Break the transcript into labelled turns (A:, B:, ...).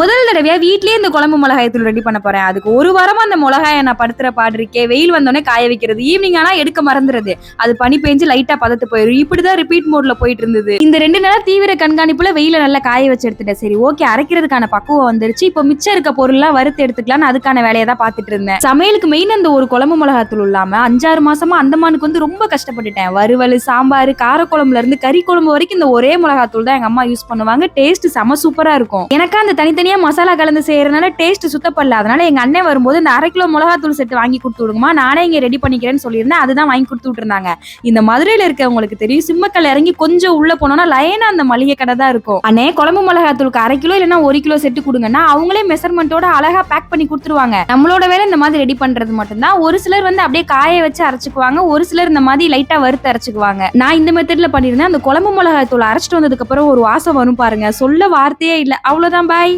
A: முதல் தடவையா வீட்லயே இந்த குழம்பு மிளகாய் தூள் ரெடி பண்ண போறேன். அதுக்கு ஒரு வாரமா அந்த மிளகாயை நான் படுத்துற பாடு இருக்கே வெயில் வந்தோடனே காய வைக்கிறது ஈவினிங் ஆனா எடுக்க மறந்துறது. அது பனி பெஞ்சு லைட்டா பதத்து போயிடும் இப்படிதான் ரிப்பீட் மோட்ல போயிட்டு இருந்தது. இந்த ரெண்டு நாளா தீவிர கண்காணிப்புல வெயில நல்லா காய வச்சு எடுத்துட்டேன். சரி ஓகே அரைக்கிறதுக்கான பக்குவம் வந்துருச்சு. இப்போ மிச்சம் இருக்க பொருள்லாம் வறுத்து எடுத்துக்கலாம்னு அதுக்கான வேலையை தான் பார்த்துட்டு இருந்தேன். சமையலுக்கு மெயின் அந்த ஒரு குழம்பு மிளகாத்தூள் இல்லாம அஞ்சாறு மாசமா அந்தமானுக்கு வந்து ரொம்ப கஷ்டப்பட்டுட்டேன். வறுவல் சாம்பார் காரக்குழம்புல இருந்து கறி குழம்பு வரைக்கும் இந்த ஒரே மிளகாத்தூள் தான் எங்க அம்மா யூஸ் பண்ணுவாங்க. டேஸ்ட் செம சூப்பரா இருக்கும். எனக்கு அந்த தனித்தனி தனித்தனியா மசாலா கலந்து செய்யறதுனால டேஸ்ட் சுத்தப்படல அதனால எங்க அண்ணன் வரும்போது இந்த அரை கிலோ மிளகாத்தூள் செட்டு வாங்கி கொடுத்து விடுங்கம்மா. நானே இங்க ரெடி பண்ணிக்கிறேன்னு சொல்லியிருந்தேன். அதுதான் வாங்கி கொடுத்து விட்டுருந்தாங்க. இந்த மதுரையில இருக்கவங்களுக்கு தெரியும் சிம்மக்கல் இறங்கி கொஞ்சம் உள்ள போனோம்னா லைனா அந்த மளிகை கடை தான் இருக்கும். அண்ணே குழம்பு மிளகாத்தூளுக்கு அரை கிலோ இல்லைன்னா ஒரு கிலோ செட்டு கொடுங்கன்னா அவங்களே மெஷர்மெண்ட்டோட அழகா பேக் பண்ணி கொடுத்துருவாங்க. நம்மளோட வேலை இந்த மாதிரி ரெடி பண்றது மட்டும்தான். ஒரு சிலர் வந்து அப்படியே காய வச்சு அரைச்சுக்குவாங்க. ஒரு சிலர் இந்த மாதிரி லைட்டா வறுத்து அரைச்சுக்குவாங்க. நான் இந்த மெத்தட்ல பண்ணிருந்தேன் அந்த குழம்பு மிளகாய் தூள் அரைச்சிட்டு வந்ததுக்கு அப்புறம் ஒரு வாசம் வரும் பாருங்க. சொல்ல வார்த்தையே இல்லை. அவ்வளவுதான் பாய்